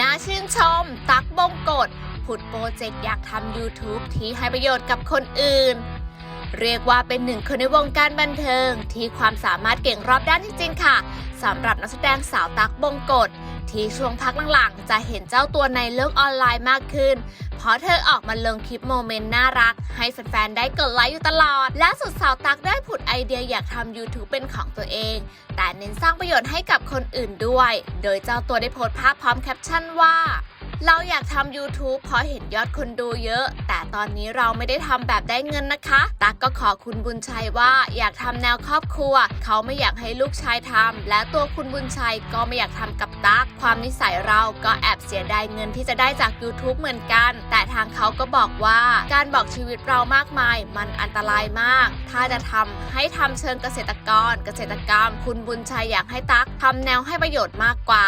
น่าชื่นชม ตักบงกฎผุดโปรเจกต์อยากทำ YouTube ที่ให้ประโยชน์กับคนอื่น เรียกว่าเป็นหนึ่งคนในวงการบันเทิง ที่ความสามารถเก่งรอบด้านจริงๆค่ะสำหรับนักแสดงสาวตักบงกฎ ที่ช่วงพักหลังๆ จะเห็นเจ้าตัวในโลกออนไลน์มากขึ้น เพราะเธอออกมาลงคลิปโมเมนต์น่ารัก ให้แฟนๆ ได้กดไลค์อยู่ตลอด และสุดสาวตักได้ผุดไอเดียอยากทำ YouTube เป็นของตัวเอง แต่เน้นสร้างประโยชน์ให้กับคนอื่นด้วย โดยเจ้าตัวได้โพสต์ภาพพร้อมแคปชั่นว่า เราอยากทำ YouTube เพราะเห็นยอดคนดูเยอะ แต่ตอนนี้เราไม่ได้ทำแบบได้เงินนะคะ ตักก็ขอคุณบุญชัยว่าอยากทำแนวครอบครัว เขาไม่อยากให้ลูกชายทำ และตัวคุณบุญชัยก็ไม่อยากทำกับตักความนิสัยเราก็แอบเสียดายเงินที่จะได้จาก YouTube เหมือนกัน แต่ทางเขาก็บอกว่า การบอกชีวิตเรามากมาย มันอันตรายมาก ถ้าจะทำให้ทำเชิงเกษตรกร เกษตรกรรม คุณบุญชัยอยากให้ตักทำแนวให้ประโยชน์มากกว่า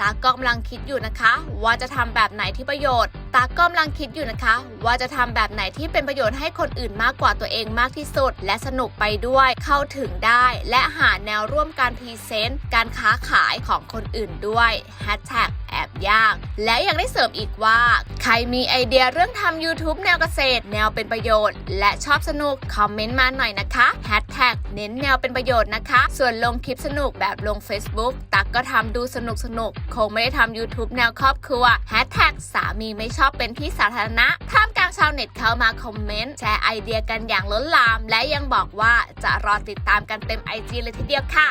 ตาก็กำลังคิดอยู่นะคะ ว่าจะทำแบบไหนที่ประโยชน์ ตาก็กำลังคิดอยู่นะคะ ว่าจะทำแบบไหนที่เป็นประโยชน์ให้คนอื่นมากกว่าตัวเองมากที่สุด และสนุกไปด้วยเข้าถึงได้ และหาแนวร่วมการพรีเซนต์การค้าขายของคนอื่นด้วยแฮชแท็ก ยาก และยังได้เสริมอีกว่า ใครมีไอเดียเรื่องทำ YouTube แนวเกษตร แนวเป็นประโยชน์ และชอบสนุก คอมเมนต์มาหน่อยนะคะแฮชแท็กเน้นแนวเป็นประโยชน์นะคะ ส่วนลงคลิปสนุกแบบลง Facebook ตักก็ทำดูสนุกสนุกคงไม่ได้ทำ YouTube แนวครอบครัวแฮชแท็กสามีไม่ชอบเป็นที่สาธารณะท่ามกลางชาวเน็ตเข้ามาคอมเมนต์แชร์ไอเดียกันอย่างล้นหลาม และยังบอกว่าจะรอติดตามกันเต็มไอจีเลยทีเดียวค่ะ